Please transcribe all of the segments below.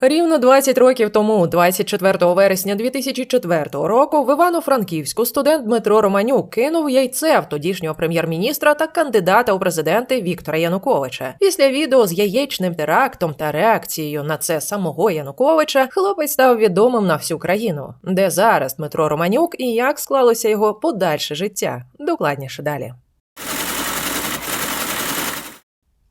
Рівно 20 років тому, 24 вересня 2004 року, в Івано-Франківську студент Дмитро Романюк кинув яйце в тодішнього прем'єр-міністра та кандидата у президенти Віктора Януковича. Після відео з яєчним терактом та реакцією на це самого Януковича хлопець став відомим на всю країну. Де зараз Дмитро Романюк і як склалося його подальше життя? Докладніше далі.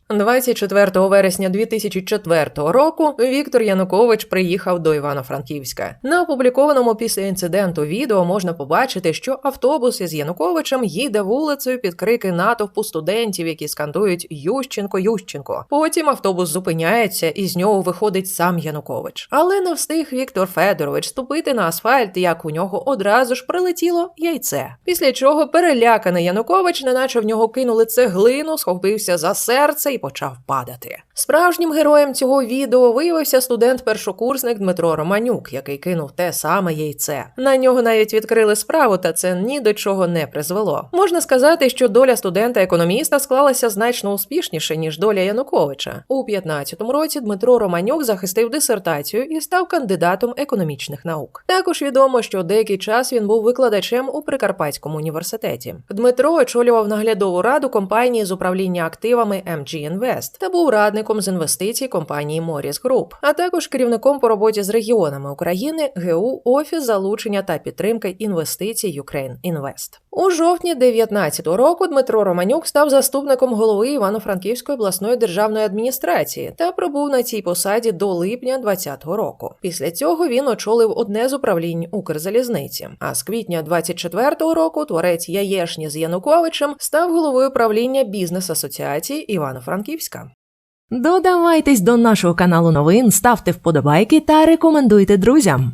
24 вересня 2004 року Віктор Янукович приїхав до Івано-Франківська. На опублікованому після інциденту відео можна побачити, що автобус із Януковичем їде вулицею під крики натовпу студентів, які скандують Ющенко, Ющенко. Потім автобус зупиняється, і з нього виходить сам Янукович. Але не встиг Віктор Федорович ступити на асфальт, як у нього одразу ж прилетіло яйце. Після чого переляканий Янукович, неначе в нього кинули цеглину, схопився за серце і почав падати. Справжнім героєм цього відео виявився студент-першокурсник Дмитро Романюк, який кинув те саме яйце. На нього навіть відкрили справу, та це ні до чого не призвело. Можна сказати, що доля студента-економіста склалася значно успішніше ніж доля Януковича. У 15-му році Дмитро Романюк захистив дисертацію і став кандидатом економічних наук. Також відомо, що деякий час він був викладачем у Прикарпатському університеті. Дмитро очолював наглядову раду компанії з управління активами MG Invest та був радником з інвестицій компанії Morris Group, а також керівником по роботі з регіонами України ГУ Офіс залучення та підтримки інвестицій Ukraine Invest. У жовтні 2019 року Дмитро Романюк став заступником голови Івано-Франківської обласної державної адміністрації та пробув на цій посаді до липня 2020 року. Після цього він очолив одне з управлінь Укрзалізниці. А з квітня 24-го року творець яєшні з Януковичем став головою правління бізнес-асоціації Івано-Франківська. Додавайтесь до нашого каналу новин, ставте вподобайки та рекомендуйте друзям.